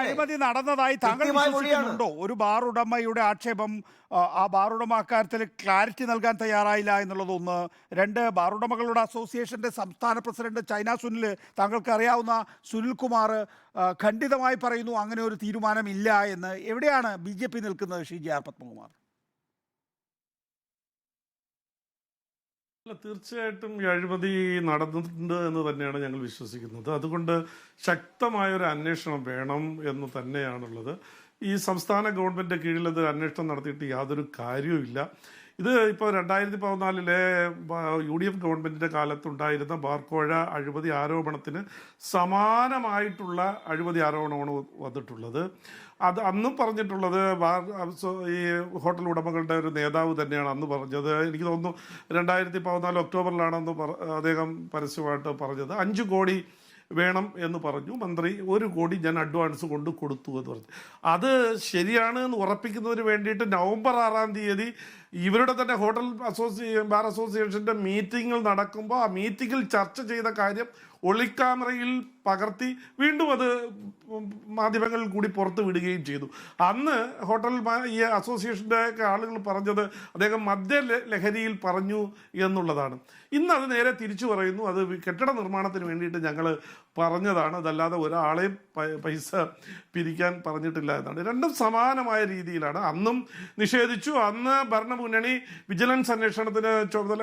അഴിമതി നടന്നതായി താങ്കൾ വിശ്വസിക്കുന്നുണ്ടോ? ഒരു ബാർ ഉടമയുടെ ആക്ഷേപം ആ, ബാർ ഉടമ അക്കാര്യത്തിൽ ക്ലാരിറ്റി നൽകാൻ തയ്യാറായില്ല എന്നുള്ളതൊന്ന്. രണ്ട് ബാർ ഉടമകളുടെ അസോസിയേഷന്റെ സംസ്ഥാന പ്രസിഡന്റ് ചൈന സുനിൽ താങ്കൾക്ക് അറിയാവുന്ന സുനിൽ കുമാർ ഖണ്ഡിതമായി പറയുന്നു അങ്ങനെ ഒരു തീരുമാനമില്ല എന്ന്. എവിടെയാണ് ബി ജെ പി നിൽക്കുന്നത് ശ്രീ ജെ ആർ പത്മകുമാർ? അല്ല തീർച്ചയായിട്ടും ഈ അഴിമതി നടന്നിട്ടുണ്ട് എന്ന് തന്നെയാണ് ഞങ്ങൾ വിശ്വസിക്കുന്നത്. അതുകൊണ്ട് ശക്തമായ ഒരു അന്വേഷണം വേണം എന്ന് തന്നെയാണുള്ളത്. ഈ സംസ്ഥാന ഗവൺമെന്റ് കീഴിൽ ഇത് അന്വേഷണം നടത്തിയിട്ട് യാതൊരു കാര്യവുമില്ല. ഇത് ഇപ്പോൾ രണ്ടായിരത്തി പതിനാലിലെ യു ഡി എഫ് ഗവൺമെന്റിന്റെ കാലത്തുണ്ടായിരുന്ന ബാർക്കോഴ അഴിമതി ആരോപണത്തിന് സമാനമായിട്ടുള്ള അഴിമതി ആരോപണമാണ് വന്നിട്ടുള്ളത്. അത് അന്നും പറഞ്ഞിട്ടുള്ളത് ഈ ഹോട്ടൽ ഉടമകളുടെ ഒരു നേതാവ് തന്നെയാണ് അന്ന് പറഞ്ഞത്. എനിക്ക് തോന്നുന്നു രണ്ടായിരത്തി പതിനാല് ഒക്ടോബറിലാണെന്ന് അദ്ദേഹം പരസ്യമായിട്ട് പറഞ്ഞത്. അഞ്ച് കോടി വേണം എന്ന് പറഞ്ഞു. മന്ത്രി ഒരു കോടി ഞാൻ അഡ്വാൻസ് കൊണ്ട് കൊടുത്തു എന്ന് പറഞ്ഞു. അത് ശരിയാണ് എന്ന് ഉറപ്പിക്കുന്നതിന് വേണ്ടിയിട്ട് നവംബർ ആറാം തീയതി ഇവരുടെ തന്നെ ഹോട്ടൽ അസോസിയേ ബാർ അസോസിയേഷന്റെ മീറ്റിങ്ങിൽ നടക്കുമ്പോൾ ആ മീറ്റിംഗിൽ ചർച്ച ചെയ്ത കാര്യം ഒളിക്യാമറയിൽ പകർത്തി വീണ്ടും അത് മാധ്യമങ്ങളിൽ കൂടി പുറത്ത് വിടുകയും ചെയ്തു. അന്ന് ഹോട്ടൽ ഈ അസോസിയേഷന്റെ ആളുകൾ പറഞ്ഞത് അദ്ദേഹം മദ്യ ലഹരിയിൽ പറഞ്ഞു എന്നുള്ളതാണ്. ഇന്ന് അത് നേരെ തിരിച്ചു പറയുന്നു. അത് കെട്ടിട നിർമ്മാണത്തിന് വേണ്ടിയിട്ട് ഞങ്ങൾ പറഞ്ഞതാണ്. അതല്ലാതെ ഒരാളെയും പൈസ പിരിക്കാൻ പറഞ്ഞിട്ടില്ല എന്നാണ്. രണ്ടും സമാനമായ രീതിയിലാണ്. അന്നും നിഷേധിച്ചു. അന്ന് ഭരണമുന്നണി വിജിലൻസ് അന്വേഷണത്തിന് ചുമതല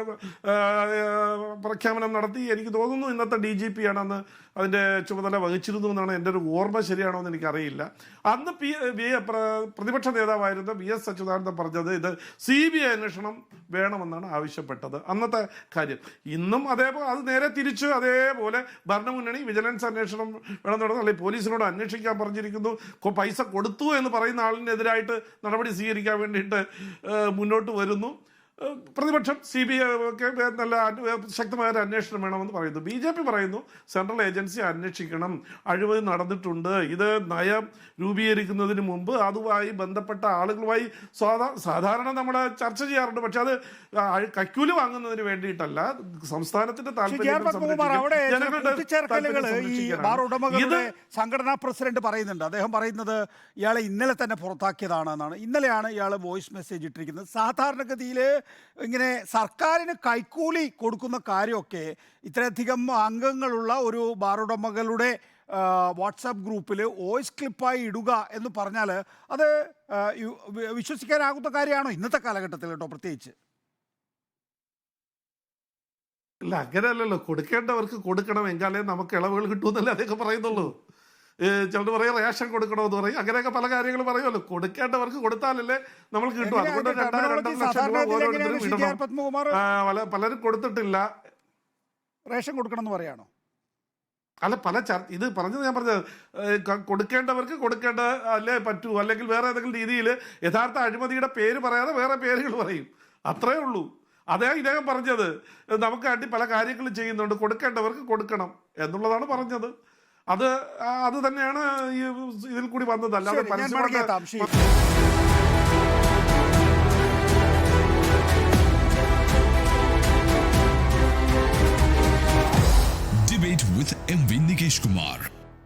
പ്രഖ്യാപനം നടത്തി. എനിക്ക് തോന്നുന്നു ഇന്നത്തെ ഡി ജി പി ആണ് അന്ന് അതിന്റെ ചുമതല വഹിച്ചിരുന്നു എന്നാണ് എന്റെ ഒരു ഓർമ്മ ശരിയാണോ എന്ന് എനിക്കറിയില്ല. അന്ന് പി വി പ്രതിപക്ഷ നേതാവായിരുന്ന വി എസ് അച്യുതാനന്ദൻ പറഞ്ഞത് ഇത് സി ബി ഐ അന്വേഷണം വേണമെന്നാണ് ആവശ്യപ്പെട്ടത്. അന്നത്തെ കാര്യം. ഇന്നും അതേപോലെ അത് നേരെ തിരിച്ചു അതേപോലെ ഭരണമുന്നണി വിജിലൻസ് അന്വേഷണം വേണമെന്ന് പറഞ്ഞാൽ അല്ലെങ്കിൽ പോലീസിനോട് അന്വേഷിക്കാൻ പറഞ്ഞിരിക്കുന്നു. പൈസ കൊടുത്തു എന്ന് പറയുന്ന ആളിനെതിരായിട്ട് നടപടി സ്വീകരിക്കാൻ വേണ്ടിയിട്ട് ഏഹ്, മുന്നോട്ട് വരുന്നു. പ്രതിപക്ഷം സി ബി ഐ ഒക്കെ നല്ല ശക്തമായ ഒരു അന്വേഷണം വേണമെന്ന് പറയുന്നു. ബി ജെ പി പറയുന്നു സെൻട്രൽ ഏജൻസി അന്വേഷിക്കണം. അഴിമതി നടന്നിട്ടുണ്ട്. ഇത് നയം രൂപീകരിക്കുന്നതിന് മുമ്പ് അതുമായി ബന്ധപ്പെട്ട ആളുകളുമായി സാധാ സാധാരണ നമ്മൾ ചർച്ച ചെയ്യാറുണ്ട്. പക്ഷെ അത് കക്കൂൽ വാങ്ങുന്നതിന് വേണ്ടിയിട്ടല്ല. സംസ്ഥാനത്തിന്റെ താല്പര്യം സംഘടനാ പ്രസിഡന്റ് പറയുന്നുണ്ട്. അദ്ദേഹം പറയുന്നത് ഇയാളെ ഇന്നലെ തന്നെ പുറത്താക്കിയതാണെന്നാണ്. ഇന്നലെയാണ് ഇയാൾ വോയിസ് മെസ്സേജ് ഇട്ടിരിക്കുന്നത്. സാധാരണഗതിയിൽ ഇങ്ങനെ സർക്കാരിന് കൈക്കൂലി കൊടുക്കുന്ന കാര്യമൊക്കെ ഇത്രയധികം അംഗങ്ങളുള്ള ഒരു ബാറുടമകളുടെ വാട്സാപ്പ് ഗ്രൂപ്പിൽ വോയിസ് ക്ലിപ്പായി ഇടുക എന്ന് പറഞ്ഞാൽ അത് വിശ്വസിക്കാനാകുന്ന കാര്യമാണോ ഇന്നത്തെ കാലഘട്ടത്തിൽ കേട്ടോ പ്രത്യേകിച്ച്? ഇല്ല അങ്ങനെയല്ലല്ലോ. കൊടുക്കേണ്ടവർക്ക് കൊടുക്കണം എങ്കാലേ നമുക്ക് ഇളവുകൾ കിട്ടുമെന്നല്ലേ അതൊക്കെ പറയുന്നുള്ളൂ. ചിലർ പറയും റേഷൻ കൊടുക്കണമെന്ന് പറയും. അങ്ങനെയൊക്കെ പല കാര്യങ്ങൾ പറയുമല്ലോ. കൊടുക്കേണ്ടവർക്ക് കൊടുത്താലല്ലേ നമ്മൾ കിട്ടും. അതുകൊണ്ട് രണ്ടര രണ്ടായിരം രണ്ടര ലക്ഷം രൂപ ഓരോരുത്തരും ഇടണം. പലരും കൊടുത്തിട്ടില്ല. റേഷൻ കൊടുക്കണം എന്ന് പറയാണോ? അല്ല പല ഇത് പറഞ്ഞത് ഞാൻ പറഞ്ഞത് കൊടുക്കേണ്ടവർക്ക് കൊടുക്കേണ്ട അല്ലേ പറ്റൂ. അല്ലെങ്കിൽ വേറെ ഏതെങ്കിലും രീതിയിൽ യഥാർത്ഥ അഴിമതിയുടെ പേര് പറയാതെ വേറെ പേരുകൾ പറയും. അത്രേ ഉള്ളൂ. അതേ ഇദ്ദേഹം പറഞ്ഞത്. നമുക്ക് അടി പല കാര്യങ്ങളും ചെയ്യുന്നുണ്ട്. കൊടുക്കേണ്ടവർക്ക് കൊടുക്കണം എന്നുള്ളതാണ് പറഞ്ഞത്. അത് അത് തന്നെയാണ് ഈ ഇതിൽ കൂടി വന്നത്. അല്ലാതെ പരസ്യമായിട്ട്